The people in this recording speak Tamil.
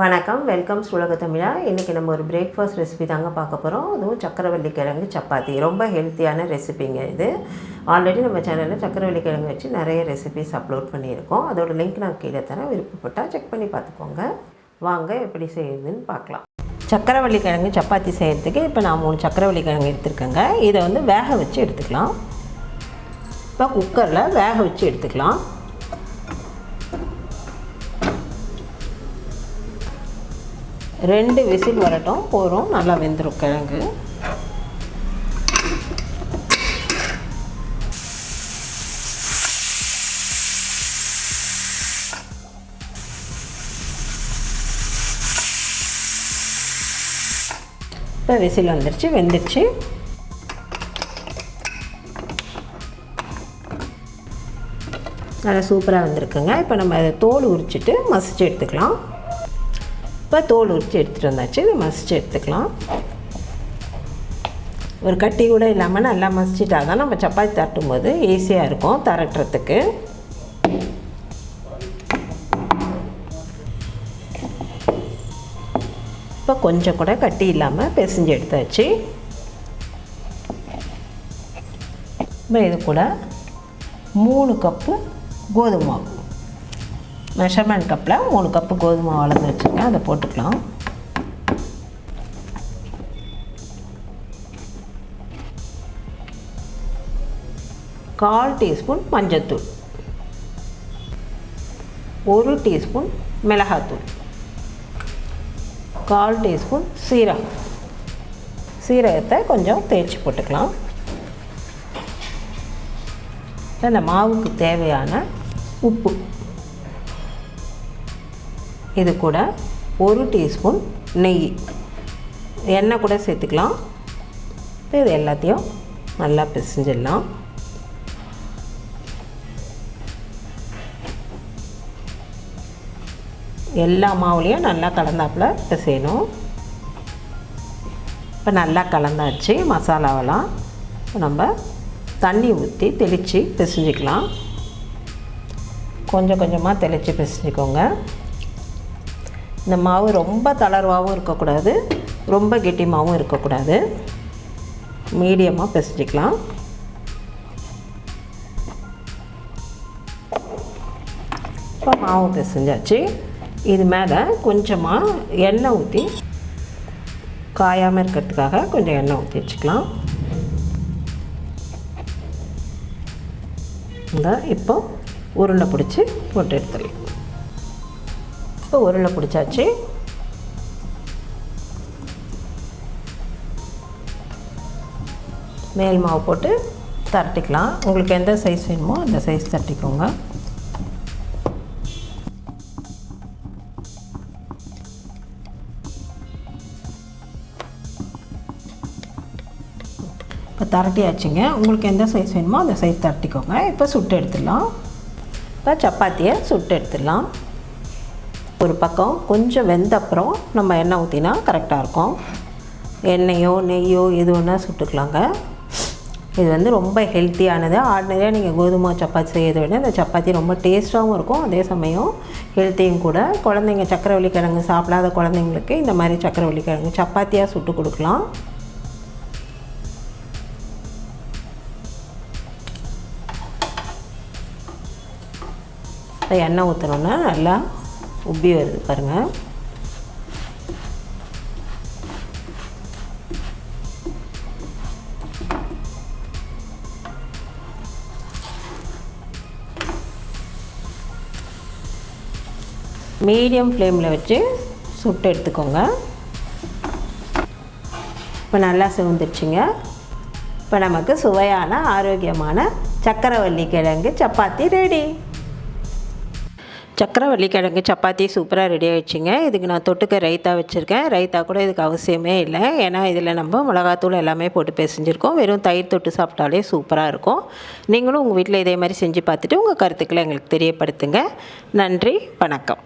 வணக்கம். வெல்கம் உலக தமிழா. இன்றைக்கி நம்ம ஒரு பிரேக்ஃபாஸ்ட் ரெசிபி தாங்க பார்க்க போகிறோம் அதுவும் சக்கரவள்ளி கிழங்கு சப்பாத்தி. ரொம்ப ஹெல்த்தியான ரெசிபிங்க இது. ஆல்ரெடி நம்ம சேனலில் சக்கரவள்ளி கிழங்கு வச்சு நிறைய ரெசிபிஸ் அப்லோட் பண்ணியிருக்கோம். அதோட லிங்க் நான் கீழே தரேன். விருப்பப்பட்டால் செக் பண்ணி பார்த்துக்கோங்க. வாங்க எப்படி செய்யுதுன்னு பார்க்கலாம். சக்கரவள்ளி கிழங்கு சப்பாத்தி செய்கிறதுக்கு இப்போ நான் மூணு சக்கரவள்ளி கிழங்கு எடுத்துருக்கேங்க. இதை வந்து வேக வச்சு எடுத்துக்கலாம். இப்போ குக்கரில் வேக வச்சு எடுத்துக்கலாம். ரெண்டு விசில் வரட்டும். போகிறோம் நல்லா வெந்துடும் கிழங்கு. இப்போ விசில் வந்துருச்சு. வெந்துருச்சு. நல்லா சூப்பராக வந்திருக்குங்க. இப்போ நம்ம அதை தோல் உரிச்சிட்டு மசிச்சு எடுத்துக்கலாம். இப்போ தோல் உரித்து எடுத்துகிட்டு வந்தாச்சு. இதை மசிச்சு எடுத்துக்கலாம். ஒரு கட்டி கூட இல்லாமல் நல்லா மசிச்சிட்டா தான் நம்ம சப்பாத்தி தட்டும் போது ஈஸியாக இருக்கும் தரட்டுறதுக்கு. இப்போ கொஞ்சம் கூட கட்டி இல்லாமல் பிசைஞ்சு எடுத்தாச்சு. இப்போ இது கூட மூணு கப்பு கோதுமை மாவு. மெஷர்மெண்ட் கப்பில் மூணு கப்பு கோதுமை வளர்ந்து வச்சுருக்கேன். அதை போட்டுக்கலாம். கால் டீஸ்பூன் மஞ்சத்தூள். ஒரு டீஸ்பூன் மிளகாத்தூள். கால் டீஸ்பூன் சீரகம். சீரகத்தை கொஞ்சம் தேய்ச்சி போட்டுக்கலாம். இந்த மாவுக்கு தேவையான உப்பு. இது கூட ஒரு டீஸ்பூன் நெய். எண்ணெய் கூட சேர்த்துக்கலாம். இது எல்லாத்தையும் நல்லா பிசைஞ்சிடலாம். எல்லா மாவுலேயும் நல்லா கலந்தாப்புல பிசையணும். இப்போ நல்லா கலந்தாச்சு மசாலாவெல்லாம். நம்ம தண்ணி ஊற்றி தெளித்து பிசைஞ்சிக்கலாம். கொஞ்சம் கொஞ்சமாக தெளித்து பிசைஞ்சிக்கோங்க. இந்த மாவு ரொம்ப தளர்வாகவும் இருக்கக்கூடாது ரொம்ப கெட்டிமாகவும் இருக்கக்கூடாது. மீடியமாக பிசைஞ்சிக்கலாம். இப்போ மாவு பிசைஞ்சாச்சு. இது மேலே கொஞ்சமாக எண்ணெய் ஊற்றி காயாமல் இருக்கிறதுக்காக கொஞ்சம் எண்ணெய் ஊற்றி வச்சுக்கலாம். இந்த இப்போ உருண்டை பிடிச்சி போட்டு எடுத்துடலாம். இப்போ உருளை பிடிச்சாச்சு. மேல் மாவு போட்டு தரட்டிக்கலாம் உங்களுக்கு எந்த சைஸ் வேணுமோ அந்த சைஸ் தட்டிக்கோங்க. இப்போ தரட்டியாச்சுங்க. உங்களுக்கு எந்த சைஸ் வேணுமோ அந்த சைஸ் தரட்டிக்கோங்க இப்போ சுட்டு எடுத்துடலாம். இப்போ சப்பாத்தியை சுட்டு எடுத்துடலாம். ஒரு பக்கம் கொஞ்சம் வெந்த அப்புறம் நம்ம எண்ணெய் ஊற்றினா கரெக்டாக இருக்கும். எண்ணெயோ நெய்யோ எது வேணால் சுட்டுக்கலாங்க. இது வந்து ரொம்ப ஹெல்த்தியானது ஆர்டினரியாக நீங்கள் கோதுமை சப்பாத்தி செய்யறதை விட இந்த சப்பாத்தி ரொம்ப டேஸ்ட்டாகவும் இருக்கும். அதே சமயம் ஹெல்த்தியும் கூட. குழந்தைங்க சக்கரவள்ளி கிழங்கு சாப்பிடாத குழந்தைங்களுக்கு இந்த மாதிரி சக்கரவள்ளி கிழங்கு சப்பாத்தியாக சுட்டு கொடுக்கலாம். எண்ணெய் ஊற்றினோன்னா நல்லா உப்பி வருது பாருங்கள் மீடியம் ஃப்ளேமில் வச்சு சுட்டு எடுத்துக்கோங்க. இப்போ நல்லா சிவந்துருச்சுங்க. இப்போ நமக்கு சுவையான ஆரோக்கியமான சக்கரவள்ளி கிழங்கு சப்பாத்தி ரெடி சக்கரவள்ளி கிழங்கு சப்பாத்தி சூப்பராக ரெடி ஆகிடுச்சிங்க இதுக்கு நான் தொட்டுக்க ரைத்தா வச்சுருக்கேன். ரைத்தா கூட இதுக்கு அவசியமே இல்லை. ஏன்னா இதில் நம்ம மிளகாத்தூள் எல்லாமே போட்டு பேசிஞ்சிருக்கோம். வெறும் தயிர் தொட்டு சாப்பிட்டாலே சூப்பராக இருக்கும். நீங்களும் உங்கள் வீட்டில் இதே மாதிரி செஞ்சு பார்த்துட்டு உங்கள் கருத்துக்களை எங்களுக்கு தெரியப்படுத்துங்க. நன்றி வணக்கம்.